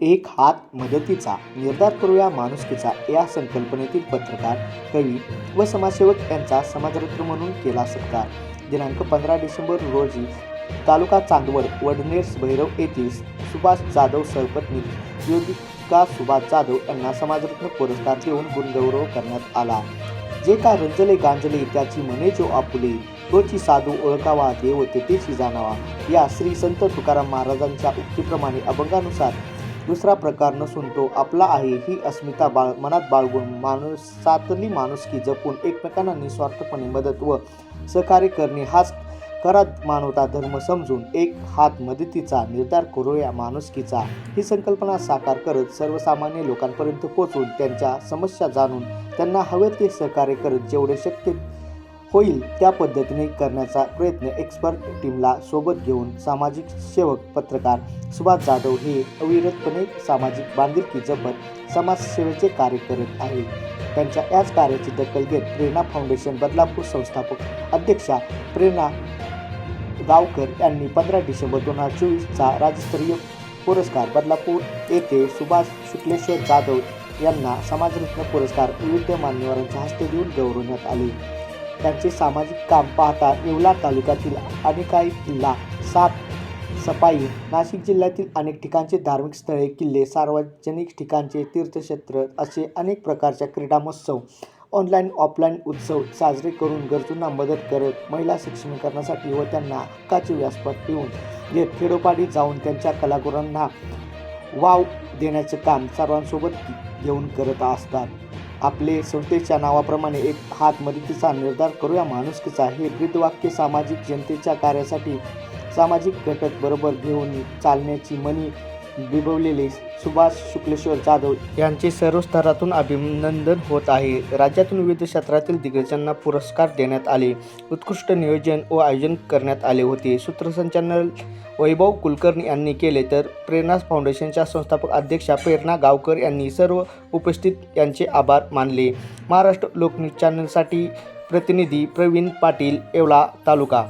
एक हात मदतीचा निर्धार करूया माणुसकीचा या संकल्पनेतील पत्रकार कवी व समाजसेवक यांचा समाजरत्न म्हणून केला सत्कार. दिनांक पंधरा डिसेंबर रोजी तालुका चांदवड वडनेर भैरव येथील सुभाष जाधव सरपत्नी योगिका सुभाष जाधव यांना समाजरत्न पुरस्कार देऊन गुणगौरव करण्यात आला. जे का रंजले गांजले त्याची म्हणे जो आपुले तोची साधू ओळखावा देव तेथेची जाणावा. या श्री संत तुकाराम महाराजांच्या उक्तीप्रमाणे अभंगानुसार दुसरा प्रकार नसून तो आपला आहे ही अस्मिता बाळ मनात बाळगून माणसातली माणुसकी जपून एकमेकांना निस्वार्थपणे मदत व सहकार्य करणे हाच करत मानवता धर्म समजून एक हात मदतीचा निर्धार करूया माणुसकीचा. ही संकल्पना साकार करत सर्वसामान्य लोकांपर्यंत पोचून त्यांच्या समस्या जाणून त्यांना हवे ते सहकार्य करत जेवढे शक्य होईल त्या पद्धतीने करण्याचा प्रयत्न एक्सपर्ट टीमला सोबत घेऊन सामाजिक सेवक पत्रकार सुभाष जाधव हे अविरतपणे सामाजिक बांधिलकी जपत समाजसेवेचे कार्य करत आहे त्यांच्या याच कार्याची दखल घेत प्रेरणा फाउंडेशन बदलापूर संस्थापक अध्यक्षा प्रेरणा गावकर यांनी पंधरा डिसेंबर दोन हजार चोवीसचा राज्यस्तरीय पुरस्कार बदलापूर येथे सुभाष शुक्लेश्वर जाधव यांना समाजरत्न पुरस्कार विविध मान्यवरांच्या हस्ते देऊन गौरवण्यात आले. त्यांचे सामाजिक काम पाहता येवला तालुक्यातील अनेकाई किल्ला सात सफाई नाशिक जिल्ह्यातील अनेक ठिकाणचे धार्मिक स्थळे किल्ले सार्वजनिक ठिकाणचे तीर्थक्षेत्र असे अनेक प्रकारच्या क्रीडा महोत्सव ऑनलाईन ऑफलाईन उत्सव साजरे करून गरजूंना मदत करत महिला सक्षमीकरणासाठी व त्यांना हक्काचे व्यासपीठ देऊन घेत खेडोपाडी जाऊन त्यांच्या कलागुरांना वाव देण्याचे काम सर्वांसोबत घेऊन करत असतात. आपले संस्थेच्या नावाप्रमाणे एक हात मदतीचा निर्धार करूया. माणुसकीचा हे ब्रीदवाक्य सामाजिक जनतेच्या कार्यासाठी सामाजिक घटक बरोबर घेऊन चालण्याची मनी बिबवलेले सुभाष शुक्लेश्वर जाधव यांचे सर्व स्तरातून अभिनंदन होत आहे. राज्यातून विविध क्षेत्रातील दिग्गजांना पुरस्कार देण्यात आले. उत्कृष्ट नियोजन व आयोजन करण्यात आले होते. सूत्रसंचालन वैभव कुलकर्णी यांनी केले तर प्रेरणा फाउंडेशनच्या संस्थापक अध्यक्षा प्रेरणा गावकर यांनी सर्व उपस्थित यांचे आभार मानले. महाराष्ट्र लोकन्यूज चॅनलसाठी प्रतिनिधी प्रवीण पाटील येवला तालुका.